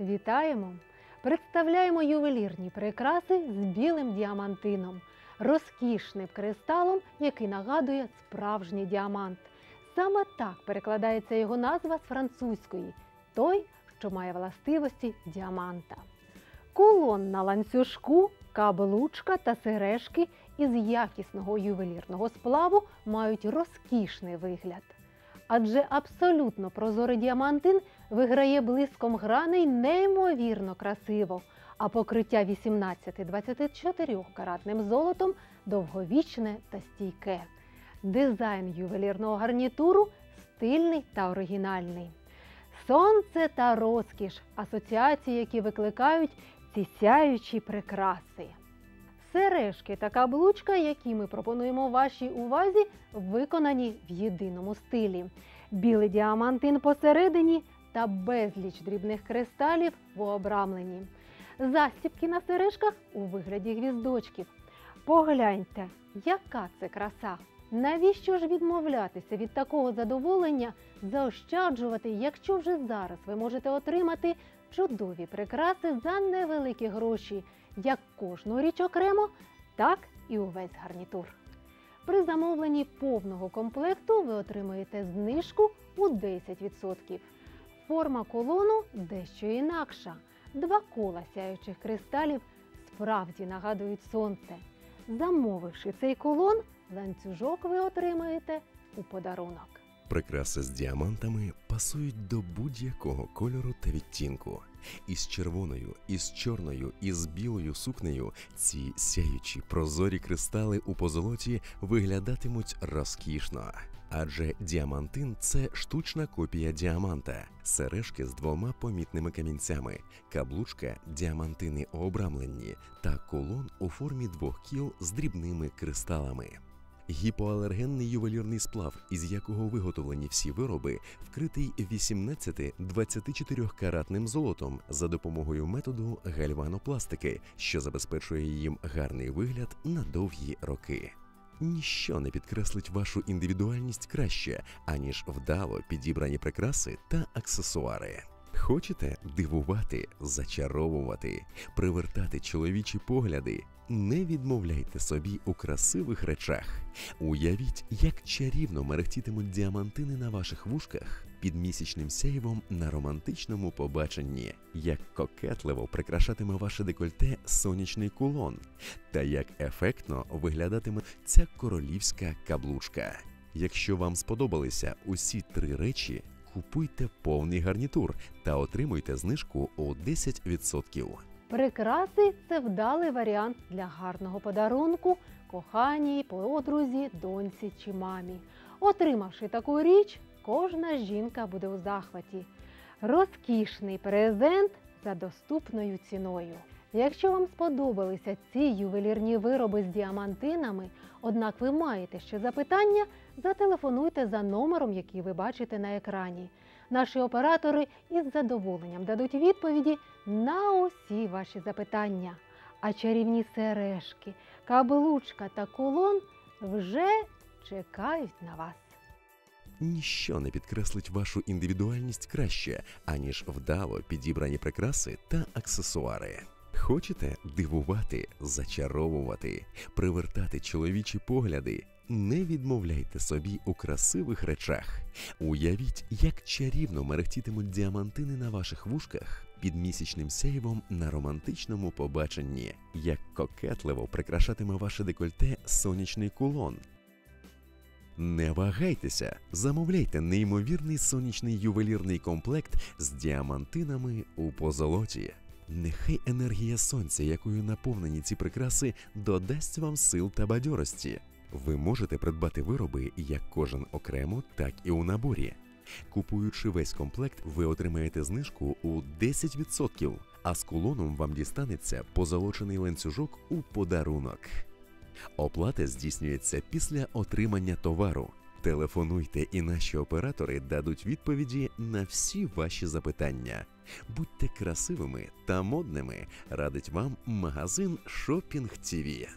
Вітаємо! Представляємо ювелірні прикраси з білим діамантином, розкішним кристалом, який нагадує справжній діамант. Саме так перекладається його назва з французької той, що має властивості діаманта. Кулон на ланцюжку, каблучка та сережки із якісного ювелірного сплаву мають розкішний вигляд. Адже абсолютно прозорий діамантин виграє блиском граней неймовірно красиво, а покриття 18-24 каратним золотом довговічне та стійке. Дизайн ювелірного гарнітуру стильний та оригінальний. Сонце та розкіш асоціації, які викликають ці сяючі прикраси. Сережки та каблучка, які ми пропонуємо вашій увазі, виконані в єдиному стилі. Білий діамантин посередині та безліч дрібних кристалів в обрамленні. Застібки на сережках у вигляді гвіздочків. Погляньте, яка це краса! Навіщо ж відмовлятися від такого задоволення, заощаджувати, якщо вже зараз ви можете отримати чудові прикраси за невеликі гроші, як кожну річ окремо, так і увесь гарнітур. При замовленні повного комплекту ви отримаєте знижку у 10%. Форма колону дещо інакша. Два кола сяючих кристалів справді нагадують сонце. Замовивши цей колон, ланцюжок ви отримаєте у подарунок. Прикраси з діамантами пасують до будь-якого кольору та відтінку. Із червоною, із чорною, із білою сукнею ці сяючі прозорі кристали у позолоті виглядатимуть розкішно. Адже діамантин це штучна копія діаманта, сережки з двома помітними камінцями, каблучка діамантини обрамленні та колон у формі двох кіл з дрібними кристалами. Гіпоалергенний ювелірний сплав, із якого виготовлені всі вироби, вкритий 18-24 каратним золотом за допомогою методу гальванопластики, що забезпечує їм гарний вигляд на довгі роки. Ніщо не підкреслить вашу індивідуальність краще, аніж вдало підібрані прикраси та аксесуари. Хочете дивувати, зачаровувати, привертати чоловічі погляди? Не відмовляйте собі у красивих речах. Уявіть, як чарівно мерехтітимуть діамантини на ваших вушках під місячним сяйвом на романтичному побаченні, як кокетливо прикрашатиме ваше декольте сонячний кулон, та як ефектно виглядатиме ця королівська каблучка. Якщо вам сподобалися усі три речі, купуйте повний гарнітур та отримуйте знижку у 10%. Прикраси це вдалий варіант для гарного подарунку коханій, подрузі, доньці чи мамі. Отримавши таку річ, кожна жінка буде у захваті. Розкішний презент за доступною ціною. Якщо вам сподобалися ці ювелірні вироби з діамантинами, однак ви маєте ще запитання, зателефонуйте за номером, який ви бачите на екрані. Наші оператори із задоволенням дадуть відповіді на усі ваші запитання. А чарівні сережки, каблучка та кулон вже чекають на вас. Ніщо не підкреслить вашу індивідуальність краще, аніж вдало підібрані прикраси та аксесуари. Хочете дивувати, зачаровувати, привертати чоловічі погляди? Не відмовляйте собі у красивих речах. Уявіть, як чарівно мерехтітимуть діамантини на ваших вушках під місячним сяйвом на романтичному побаченні, як кокетливо прикрашатиме ваше декольте сонячний кулон. Не вагайтеся, замовляйте неймовірний сонячний ювелірний комплект з діамантинами у позолоті. Нехай енергія сонця, якою наповнені ці прикраси, додасть вам сил та бадьорості. Ви можете придбати вироби як кожен окремо, так і у наборі. Купуючи весь комплект, ви отримаєте знижку у 10%, а з кулоном вам дістанеться позолочений ланцюжок у подарунок. Оплата здійснюється після отримання товару. Телефонуйте, і наші оператори дадуть відповіді на всі ваші запитання. Будьте красивими та модними, радить вам магазин Шопінг TV.